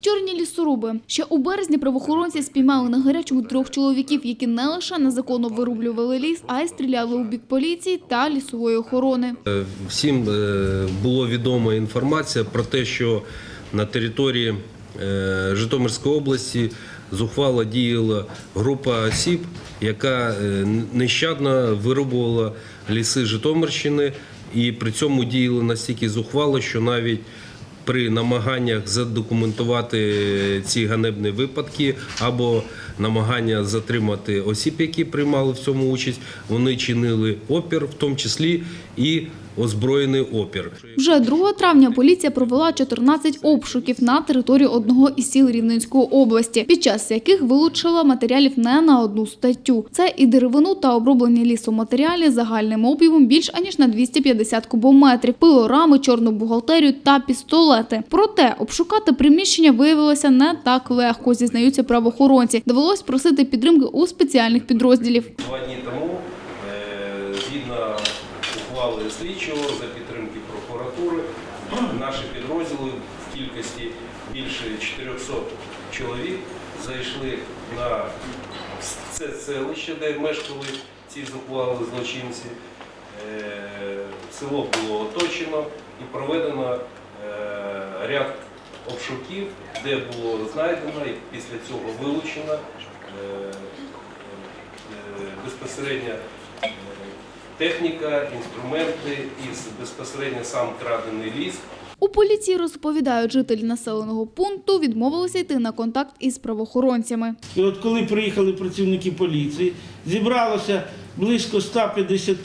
Чорні лісоруби. Ще у березні правоохоронці спіймали на гарячому трьох чоловіків, які не лише незаконно вирублювали ліс, а й стріляли у бік поліції та лісової охорони. Е, Всім е, було відома інформація про те, що на території е, Житомирської області зухвало діяла група осіб, яка нещадно вирубувала ліси Житомирщини, і при цьому діяли настільки зухвало, що навіть при намаганнях задокументувати ці ганебні випадки або намагання затримати осіб, які приймали в цьому участь, вони чинили опір, в тому числі і озброєний опір. Вже 2 травня поліція провела 14 обшуків на території одного із сіл Рівненської області, під час яких вилучила матеріалів не на одну статтю. Це і деревину та оброблені лісоматеріалі загальним об'ємом більш аніж на 250 кубометрів, пилорами, чорну бухгалтерію та пістолети. Проте обшукати приміщення виявилося не так легко, зізнаються правоохоронці. Довелось просити підтримки у спеціальних підрозділів. Два дні тому, е, згідно ухвали слідчого за підтримки прокуратури, наші підрозділи в кількості більше 400 чоловік зайшли на це селище, де мешкали ці зухвали злочинці. Е, Село було оточено і проведено е, ряд обшуків, де було знайдено і після цього вилучено е, е, безпосередньо е, техніка, інструменти і безпосередньо сам крадений ліс. У поліції розповідають, жителі населеного пункту відмовилися йти на контакт із правоохоронцями. І от коли приїхали працівники поліції, зібралося близько 150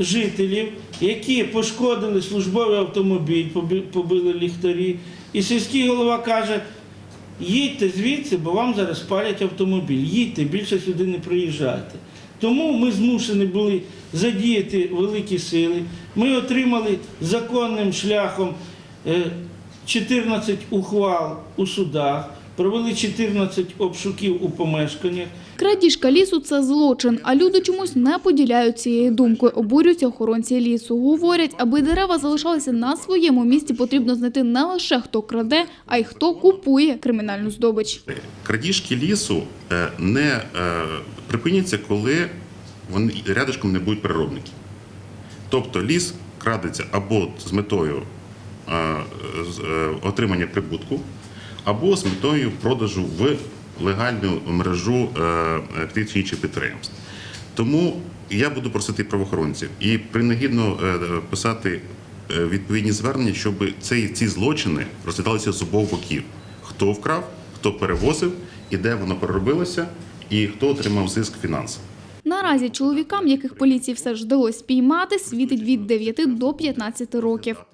жителів, які пошкодили службовий автомобіль, поби- побили ліхтарі. І сільський голова каже: їдьте звідси, бо вам зараз палять автомобіль. Їдьте, більше сюди не приїжджайте. Тому ми змушені були задіяти великі сили. Ми отримали законним шляхом е, 14 ухвал у судах, провели 14 обшуків у помешканнях. Крадіжка лісу це злочин, а люди чомусь не поділяють цієї думки. Обурюються охоронці лісу. Говорять, аби дерева залишалися на своєму місці, потрібно знайти не лише хто краде, а й хто купує кримінальну здобич. Крадіжки лісу е, не е, припиняться, коли вони рядышком не будуть переробників. Тобто ліс крадеться або з метою е, отримання прибутку, або з метою продажу в легальну мережу е, тих чи інших підприємств. Тому я буду просити правоохоронців і принагідно е, писати е, відповідні звернення, щоб ці, ці злочини розглядалися з обох боків: хто вкрав, хто перевозив, і де воно переробилося, і хто отримав зиск фінансовий. Наразі чоловікам, яких поліції все ж вдалося спіймати, світить від 9 до 15 років.